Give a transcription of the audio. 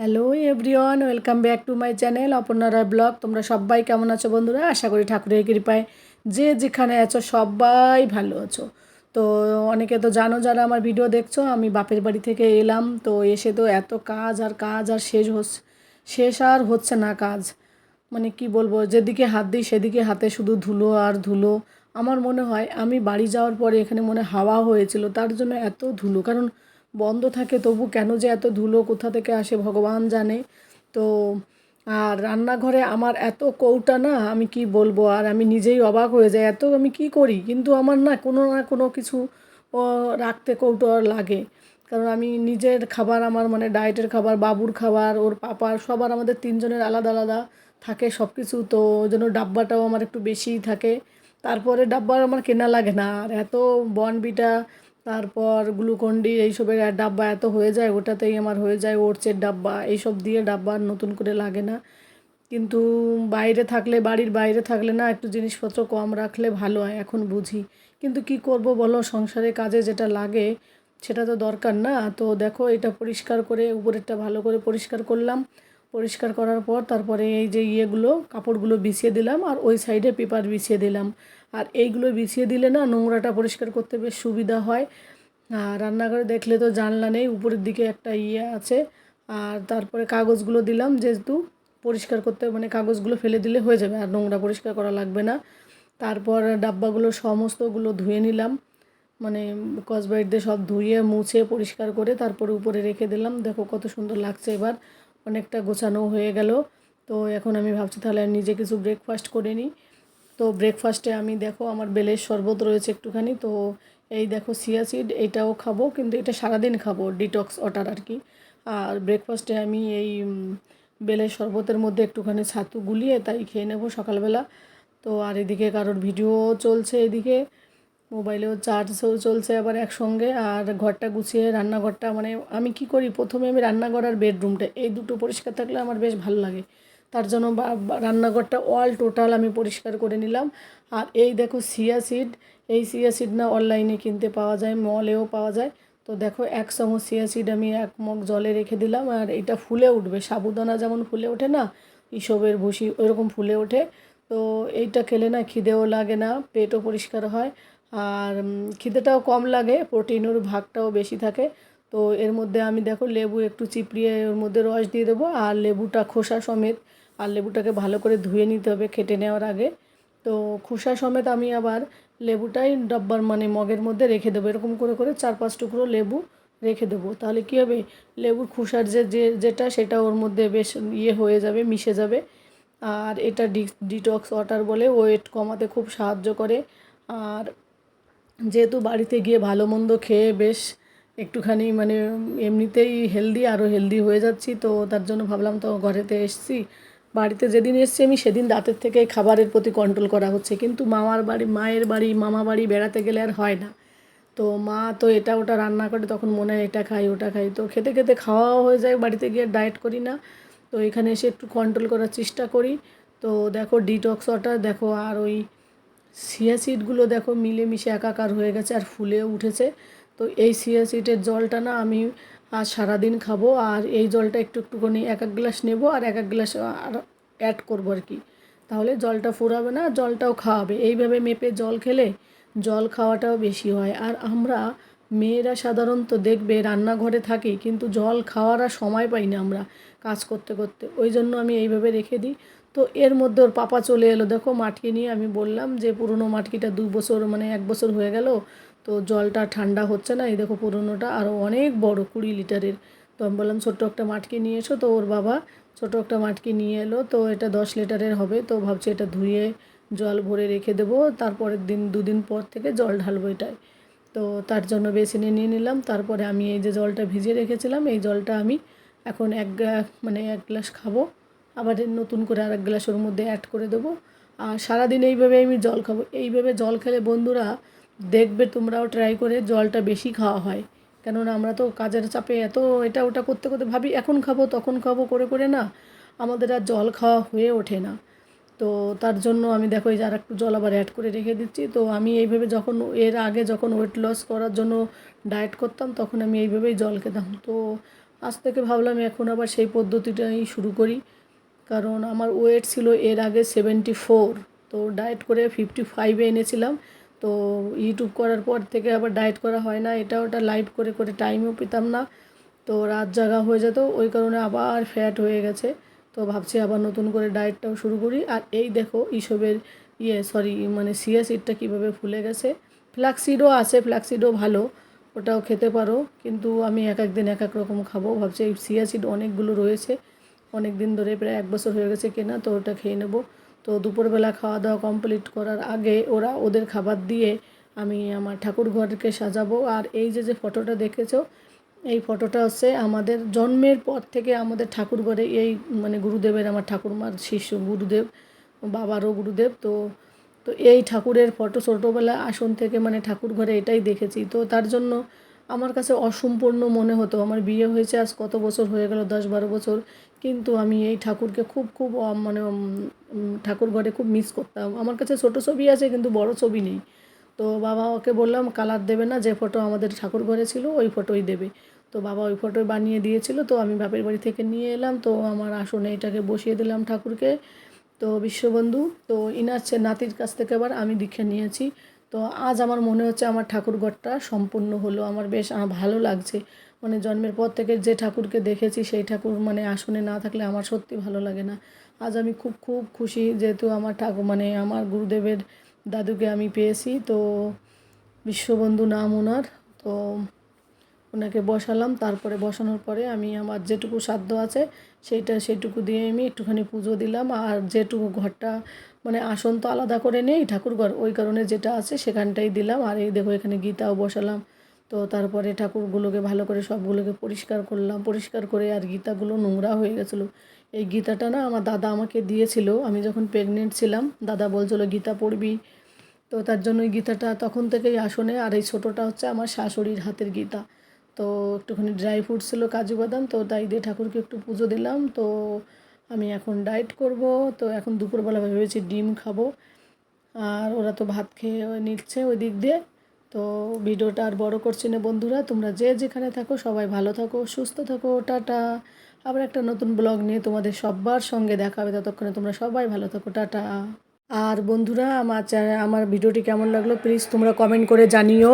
Hello everyone welcome back to my channel Aparna Roy vlog তোমরা সবাই কেমন আছো বন্ধুরা আশা করি ঠাকুরের কৃপায় যে যেখানে আছো সবাই ভালো আছো তো অনেকে তো জানো যারা আমার ভিডিও দেখছ আমি বাপের বাড়ি থেকে এলাম তো এসে তো এত কাজ আর কাজ আর শেষ হচ্ছে শেষ আর হচ্ছে না কাজ মানে কি বলব যেদিকে হাত দিই সেদিকে হাতে শুধু ধুলো আর ধুলো আমার মনে হয় আমি বাড়ি যাওয়ার পরে এখানে মনে হাওয়া হয়েছিল তার জন্য এত ধুলো কারণ বন্ধ থাকে, তবু কেন যে এত ধুলো, কোথা থেকে আসে ভগবান জানে। তো, আর রান্নাঘরে আমার এত কৌটা না, আমি কি বলব? আর আমি নিজেই অবাক হয়ে যাই, এত আমি কি করি? কিন্তু আমার না কোনো না কোনো কিছু রাখতে কৌটো লাগে। কারণ আমি নিজের খাবার আমার মানে ডায়েটের খাবার, বাবুর খাবার, ওর পাপার, সবার আমাদের তিনজনের আলাদা আলাদা থাকে সব কিছু তো জন্য ডাব্বাটাও আমার একটু বেশিই থাকে। তারপরে ডাব্বা আমার কেনা লাগে না। আর এত বনবিটা তারপর গ্লুকন্ডি এইসবের ডাব্বা এত হয়ে যায়, ওটাতেই আমার হয়ে যায় ওটসের ডাব্বা। এইসব দিয়ে ডাব্বা নতুন করে লাগে না। কিন্তু বাইরে থাকলে, বাড়ির বাইরে থাকলে না একটু জিনিসপত্র কম রাখলে ভালো হয়, এখন বুঝি। কিন্তু কি করব বলো, সংসারে কাজে যেটা লাগে সেটা তো দরকার না। তো দেখো, এটা পরিষ্কার করে, উপরেরটা ভালো করে পরিষ্কার করলাম। পরিষ্কার করার পর তারপরে এই যে ইয়েগুলো, কাপড়গুলো বিছিয়ে দিলাম আর ওই সাইডে পেপার বিছিয়ে দিলাম। আর এইগুলো বিছিয়ে দিলে না নোংরাটা পরিষ্কার করতে বেশ সুবিধা হয়। আর রান্নাঘরে দেখলে তো জানলা নেই, উপরের দিকে একটা ইয়ে আছে। আর তারপরে কাগজগুলো দিলাম যেহেতু পরিষ্কার করতে মানে কাগজগুলো ফেলে দিলে হয়ে যাবে, আর নোংরা পরিষ্কার করা লাগবে না। তারপর ডাব্বাগুলো সমস্তগুলো ধুয়ে নিলাম। মানে কসবাইট দিয়ে সব ধুয়ে, মুছে, পরিষ্কার করে তারপরে উপরে রেখে দিলাম। দেখো কত সুন্দর লাগছে এবার, অনেকটা গোছানো হয়ে গেল। তো এখন আমি ভাবছি তাহলে নিজে কিছু ব্রেকফাস্ট করে নিই। তো ব্রেকফাস্টে আমি দেখো আমার বেলের শরবত রয়েছে একটুখানি, তো এই দেখো সিয়া সিড এইটাও খাব, কিন্তু এটা সারাদিন খাব ডিটক্স ওয়াটার আর কি। আর ব্রেকফাস্টে আমি এই বেলের শরবতের মধ্যে একটুখানি ছাতু গুলিয়ে তাই খেয়ে নেব সকালবেলা। তো আর এদিকে কারোর ভিডিও চলছে এদিকে, মোবাইলেও চার্জও চলছে আবার একসঙ্গে, আর ঘরটা গুছিয়ে, রান্নাঘরটা মানে আমি কি করি? প্রথমে আমি রান্নাঘর আর বেডরুমটা এই দুটো পরিষ্কার থাকলে আমার বেশ ভালো লাগে। তার জন্য রান্নাঘরটা অল টোটাল আমি পরিষ্কার করে নিলাম। আর এই দেখো সিয়া সিড এই সিয়া সিড না অনলাইনে কিনতে পাওয়া যায় মলেও পাওয়া যায়। তো দেখো এক চামচ সিয়া সিড আমি এক মগ জলে রেখে দিলাম আর এটা ফুলে উঠবে। সাবুদানা যেমন ফুলে ওঠে না, ইসবের ভুসি ওইরকম ফুলে ওঠে। তো এইটা খেলে না খিদেও লাগে না, পেটও পরিষ্কার হয়। আর খিদেটাও কম লাগে প্রোটিনের ভাগটাও বেশি থাকে। তো এর মধ্যে আমি দেখো লেবু একটু চিপড়িয়ে ওর মধ্যে রস দিয়ে দেবো আর লেবুটা খোসা সমেত আর লেবুটাকে ভালো করে ধুয়ে নিতে হবে কেটে নেওয়ার আগে। তো খোসা সমেত আমি আবার লেবুটাই ডাব্বার মানে মগের মধ্যে রেখে দেবো। এরকম করে করে চার পাঁচ টুকরো লেবু রেখে দেবো। তাহলে কী হবে? লেবুর খোসার যে যে, যেটা সেটা ওর মধ্যে বেশ ইয়ে হয়ে যাবে, মিশে যাবে। আর এটা ডি, ডিটক্স ওয়াটার বলে, ওয়েট কমাতে খুব সাহায্য করে। আর যেহেতু বাড়িতে গিয়ে ভালো মন্দ খেয়ে বেশ একটুখানি মানে এমনিতেই হেলদি আরও হেলদি হয়ে যাচ্ছি, তো তার জন্য ভাবলাম তো ঘরেতে এসছি। বাড়িতে যেদিন এসছি আমি সেদিন রাতের থেকে খাবারের প্রতি কন্ট্রোল করা হচ্ছে। কিন্তু মামার বাড়ি, মায়ের বাড়ি, মামা বাড়ি বেড়াতে গেলে আর হয় না। তো মা তো এটা ওটা রান্না করে তখন মনে হয় এটা খাই, ওটা খাই। তো খেতে খেতে খাওয়াও হয়ে যায়, বাড়িতে গিয়ে ডায়েট করি না। তো এখানে এসে একটু কন্ট্রোল করার চেষ্টা করি। তো দেখো ডিটক্স ওয়াটার দেখো আর ওই সিয়া সিডগুলো দেখো মিলেমিশে একাকার হয়ে গেছে আর ফুলেও উঠেছে। তো এই সিয়া সিডের জলটা না আমি আজ সারাদিন খাব, আর এই জলটা একটু একটুখানি এক এক গ্লাস নেব আর এক এক গ্লাস, আর অ্যাড করব আর কি। তাহলে জলটা ফুরাবে না, জলটাও খাওয়াবে। এইভাবে মেপে জল খেলে জল খাওয়াটাও বেশি হয়। আর আমরা মেয়েরা সাধারণত দেখবে, রান্নাঘরে থাকি, কিন্তু জল খাওয়ার আর সময় পাই না আমরা কাজ করতে করতে। ওই জন্য আমি এইভাবে রেখে দিই। তো এর মধ্যে ওর পাপা চলে এলো। দেখো, মাটকি নিয়ে আমি বললাম যে, পুরনো মাটকিটা দু বছর মানে এক বছর হয়ে গেল। তো জলটা ঠান্ডা হচ্ছে না, এই দেখো পুরনোটা আরও অনেক বড়, কুড়ি লিটারের। তো আমি বললাম, ছোট্ট একটা মাটকি নিয়ে এসো। তো ওর বাবা ছোটো একটা মাটকি নিয়ে এলো, তো এটা দশ লিটারের হবে, তো ভাবছি এটা ধুয়ে জল ভরে রেখে দেবো। তারপরের দিন, দুদিন পর থেকে জল ঢালবো এটায় তো তার জন্য বেসিনে নিয়ে নিলাম, তারপরে আমি এই যে জলটা ভিজিয়ে রেখেছিলাম, এই জলটা আমি এখন এক মানে এক গ্লাস খাব। আবার নতুন করে আর এক গ্লাস ওর মধ্যে অ্যাড করে দেবো। আর সারাদিন এইভাবে আমি জল খাব। এইভাবে জল খেলে বন্ধুরা দেখবে তোমরাও ট্রাই করে জলটা বেশি খাওয়া হয়। কেননা আমরা তো কাজের চাপে এত এটা ওটা করতে করতে ভাবি, এখন খাব, তখন খাব করে করে না আমাদের আর জল খাওয়া হয়ে ওঠে না। তো তার জন্য আমি দেখো এই যে আর একটু জল আবার অ্যাড করে রেখে দিচ্ছি। তো আমি এইভাবে যখন এর আগে যখন ওয়েট লস করার জন্য ডায়েট করতাম, তখন আমি এইভাবেই জল খেতাম। তো আজ থেকে ভাবলাম এখন আবার সেই পদ্ধতিটাই শুরু করি। কারণ আমার ওয়েট ছিল এর আগে সেভেন্টি ফোর তো ডায়েট করে ফিফটি ফাইভে এনেছিলাম। তো ইউটিউব করার পর থেকে আবার ডায়েট করা হয় না। এটা ওটা লাইভ করে করে টাইমও পেতাম না। তো রাত জাগা হয়ে যেত, ওই কারণে আবার ফ্যাট হয়ে গেছে। তো ভাবছি আবার নতুন করে ডায়েটটাও শুরু করি। আর এই দেখো এইসবের ইয়ে সরি মানে সিয়া সিডটা কীভাবে ফুলে গেছে। ফ্ল্যাক্সিডও আছে ফ্ল্যাক্সিডও ভালো, ওটাও খেতে পারো। কিন্তু আমি এক এক দিন এক এক রকম খাব। ভাবছি এই সিয়া সিড অনেকগুলো রয়েছে। অনেক দিন ধরে প্রায় এক বছর হয়ে গেছে কেনা, তো ওটা খেয়ে নেব। তো দুপুরবেলা খাওয়া দাওয়া কমপ্লিট করার আগে ওরা ওদের খাবার দিয়ে আমি আমার ঠাকুর ঘরকে সাজাবো। আর এই যে যে ফটোটা দেখেছ, এই ফটোটা হচ্ছে আমাদের জন্মের পর থেকে আমাদের ঠাকুর ঘরে এই মানে গুরুদেবের, আমার ঠাকুরমার শিষ্য গুরুদেব, বাবারও গুরুদেব। তো তো এই ঠাকুরের ফটো ছোটোবেলা আসন থেকে মানে ঠাকুর ঘরে এটাই দেখেছি। তো তার জন্য আমার কাছে অসম্পূর্ণ মনে হতো। আমার বিয়ে হয়েছে আজ কত বছর হয়ে গেল? দশ বারো বছর। কিন্তু আমি এই ঠাকুরকে খুব খুব মানে ঠাকুর ঘরে খুব মিস করতাম। আমার কাছে ছোট ছবি আছে কিন্তু বড় ছবি নেই। তো বাবা ওকে বললাম, কালার দেবে না, যে ফটো আমাদের ঠাকুর ঘরে ছিল, ওই ফটোই দেবে। তো বাবা ওই ফটোই বানিয়ে দিয়েছিল, তো আমি বাপের বাড়ি থেকে নিয়ে এলাম। তো আমার আসনে এটাকে বসিয়ে দিলাম ঠাকুরকে। তো বিশ্ববন্ধু, তো ইনার নাতির কাছ থেকে আবার আমি দীক্ষা নিয়েছি। তো আজ আমার মনে হচ্ছে আমার ঠাকুরঘরটা সম্পূর্ণ হলো। আমার বেশ ভালো লাগছে। মানে জন্মের পর থেকে যে ঠাকুরকে দেখেছি, সেই ঠাকুর মানে আসনে না থাকলে আমার সত্যি ভালো লাগে না। আজ আমি খুব খুব খুশি যেহেতু আমার ঠাকুর মানে আমার গুরুদেবের দাদুকে আমি পেয়েছি। তো বিশ্ববন্ধু নাম ওনার, তো ওনাকে বসালাম। তারপরে বসানোর পরে আমি আমার যেটুকু সাধ্য আছে, সেইটা, সেইটুকু দিয়ে আমি একটুখানি পুজো দিলাম। আর যেটুকু ঘরটা মানে আসন তো আলাদা করে নেই ঠাকুর ঘর ওই কারণে যেটা আছে সেখানটাই দিলাম। আর এই দেখো এখানে গীতাও বসালাম। তো তারপরে ঠাকুরগুলোকে ভালো করে সবগুলোকে পরিষ্কার করলাম। পরিষ্কার করে আর গীতাগুলো নোংরা হয়ে গেছিল। এই গীতাটা না আমার দাদা আমাকে দিয়েছিল। আমি যখন প্রেগনেন্ট ছিলাম, দাদা বলছিল, গীতা পড়বি। তো তার জন্য ওই গীতাটা তখন থেকেই আসনে। আর এই ছোটোটা হচ্ছে আমার শাশুড়ির হাতের গীতা। তো একটুখানি ড্রাই ফ্রুট ছিল কাজু বাদাম, তো তাই দিয়ে ঠাকুরকে একটু পুজো দিলাম। তো আমি এখন ডায়েট করব। তো এখন দুপুরবেলা ভেবেছি ডিম খাব। আর ওরা তো ভাত খেয়ে নিচ্ছে ওই দিক দিয়ে। তো ভিডিওটা আর বড় করছি না বন্ধুরা, তোমরা যে যেখানে থাকো সবাই ভালো থাকো, সুস্থ থাকো, টাটা। আবার একটা নতুন ব্লগ নিয়ে তোমাদের সবার সঙ্গে দেখা হবে, ততক্ষণে তোমরা সবাই ভালো থাকো, টাটা। আর বন্ধুরা, আমার আমার ভিডিওটি কেমন লাগল প্লিজ তোমরা কমেন্ট করে জানিও।